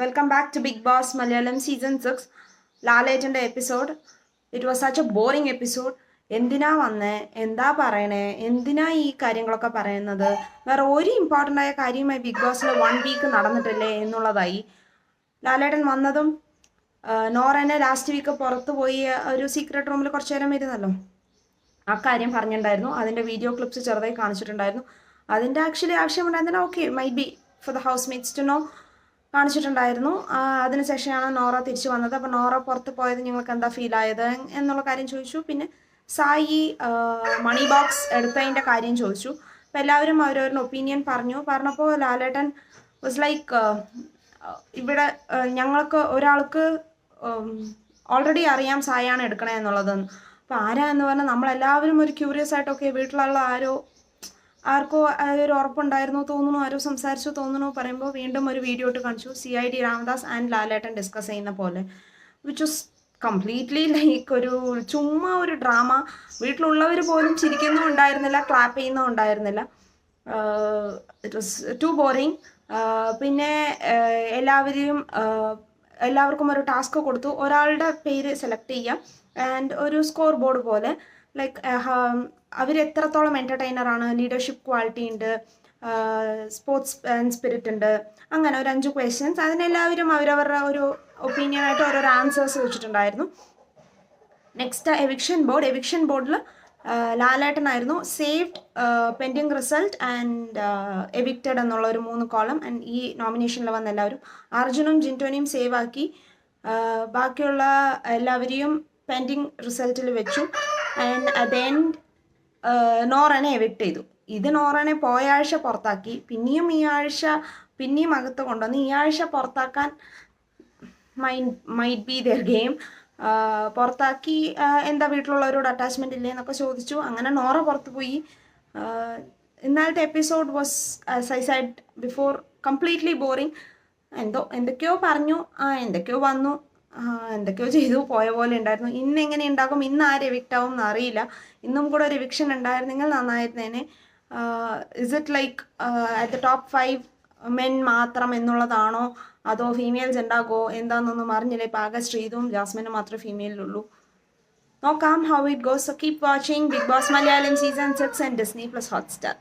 Welcome back to Bigg Boss Malayalam season six ലാലേറ്റന്റെ episode it was such a boring episode എന്തിനാ വന്നേ? എന്താ പറയണേ? എന്തിനാ ഈ കാര്യങ്ങളൊക്കെ പറയുന്നത്? വേറെ ഒരു ഇമ്പോർട്ടന്റ് ആയ കാര്യമായി ബിഗ് ബോസിൽ വൺ വീക്ക് നടന്നിട്ടില്ലേ എന്നുള്ളതായി. ലാലേട്ടൻ വന്നതും നോറനെ ലാസ്റ്റ് വീക്ക് പുറത്ത് പോയി ഒരു സീക്രട്ട് റൂമിൽ കുറച്ചു നേരം ഇരുന്നല്ലോ. ആ കാര്യം പറഞ്ഞിട്ടുണ്ടായിരുന്നു അതിന്റെ വീഡിയോ ക്ലിപ്സ് ചെറുതായി കാണിച്ചിട്ടുണ്ടായിരുന്നു. അതിന്റെ ആക്ച്വലി ആവശ്യം ഉണ്ടായിരുന്നില്ല okay maybe for the housemates to know കാണിച്ചിട്ടുണ്ടായിരുന്നു. അതിനുശേഷമാണ് നോറ തിരിച്ചു വന്നത്. അപ്പോൾ നോറ പുറത്ത് പോയത് നിങ്ങൾക്ക് എന്താ ഫീൽ ആയത് എന്നുള്ള കാര്യം ചോദിച്ചു. പിന്നെ സായി മണി ബോക്സ് എടുത്തതിന്റെ കാര്യം ചോദിച്ചു. അപ്പോൾ എല്ലാവരും അവരവരുടെ ഒപ്പീനിയൻ പറഞ്ഞു. പറഞ്ഞപ്പോൾ ലാലേട്ടൻ വാസ് ലൈക്ക് ഇവിടെ ഞങ്ങൾക്ക് ഒരാൾക്ക് ഓൾറെഡി അറിയാം സായാണ് എടുക്കണേ എന്നുള്ളതെന്ന് അപ്പോൾ ആരാ എന്ന് പറഞ്ഞാൽ നമ്മളെല്ലാവരും ഒരു ക്യൂരിയസ് ആയിട്ടൊക്കെ വീട്ടിലുള്ള ആരോ ആർക്കോ ഒരു ഉറപ്പുണ്ടായിരുന്നു തോന്നുന്നു ആരോ സംസാരിച്ചു തോന്നുന്നു പറയുമ്പോൾ വീണ്ടും ഒരു വീഡിയോ ഇട്ട് കാണിച്ചു. C I D Ramadas and Lalettan discuss ചെയ്യുന്ന പോലെ. വിച്ച് വാസ് കംപ്ലീറ്റ്ലി ലൈക്ക് ഒരു ചുമ്മാ ഒരു ഡ്രാമ വീട്ടിലുള്ളവർ പോലും ചിരിക്കുന്നും ഉണ്ടായിരുന്നില്ല ക്ലാപ്പ് ചെയ്യുന്നും ഉണ്ടായിരുന്നില്ല ഇറ്റ് വാസ് ടു ബോറിങ് പിന്നെ എല്ലാവരെയും എല്ലാവർക്കും ഒരു ടാസ്ക് കൊടുത്തു. ഒരാളുടെ പേര് സെലക്ട് ചെയ്യാം. ആൻഡ് ഒരു സ്കോർ ബോർഡ് പോലെ ലൈക്ക് അവർ എത്രത്തോളം എന്റർടൈനർ ആണ് ലീഡർഷിപ്പ് ക്വാളിറ്റി ഉണ്ട് സ്പോർട്സ് ആൻഡ് സ്പിരിറ്റ് ഉണ്ട് അങ്ങനെ ഒരു അഞ്ച് ക്വസ്റ്റ്യൻസ് അതിനെല്ലാവരും അവരവരുടെ ഒരു ഒപ്പീനിയനായിട്ട് ഓരോരോ ആൻസേഴ്സ് വെച്ചിട്ടുണ്ടായിരുന്നു. നെക്സ്റ്റ് എവിക്ഷൻ ബോർഡ് എവിക്ഷൻ ബോർഡിൽ ലാലേട്ടനായിരുന്നു. Saved pending result and evicted എന്നുള്ള ഒരു മൂന്ന് കോളം ആൻഡ് ഈ നോമിനേഷനിൽ വന്ന എല്ലാവരും അർജുനും ജിന്റോനെയും സേവ് ആക്കി. ബാക്കിയുള്ള എല്ലാവരെയും പെൻഡിങ് റിസൾട്ടിൽ വെച്ചു. ആൻഡ് ദെൻ നോറനെ എവിക്റ്റ് ചെയ്തു. ഇത് നോറനെ പോയ ആഴ്ച പുറത്താക്കി. പിന്നെയും ഈ ആഴ്ച പിന്നെയും അകത്ത് കൊണ്ടുവന്ന് ഈ ആഴ്ച പുറത്താക്കാൻ മൈറ്റ് ബി ദർ ഗെയിം പുറത്താക്കി എന്താ വീട്ടിലുള്ളവരോട് അറ്റാച്ച്മെന്റ് ഇല്ലേ എന്നൊക്കെ ചോദിച്ചു. അങ്ങനെ നോറ പുറത്ത് പോയി. ഇന്നാലത്തെ episode was I said before completely boring എന്തോ എന്തൊക്കെയോ പറഞ്ഞു. ആ എന്തൊക്കെയോ വന്നു. എന്തൊക്കെയോ ചെയ്തു. പോയ പോലെ ഉണ്ടായിരുന്നു. ഇന്ന് എങ്ങനെ ഉണ്ടാകും? ഇന്ന് ആര് എവിക്റ്റ് ആവും എന്ന് അറിയില്ല. ഇന്നും കൂടെ ഒരു എവിക്ഷൻ ഉണ്ടായിരുന്നെങ്കിൽ നന്നായിരുന്നേനെ. Is it like at the top five men മാത്രം എന്നുള്ളതാണോ? അതോ ഫീമെയിൽസ് ഉണ്ടാകുമോ എന്താണെന്നൊന്നും അറിഞ്ഞില്ല? ഇപ്പം ആകെ ശ്രീതും ജാസ്മിനും മാത്രമേ ഫീമെയിലുള്ളൂ നോക്കാം how it goes keep watching Bigg Boss Malayalam season six and Disney plus Hotstar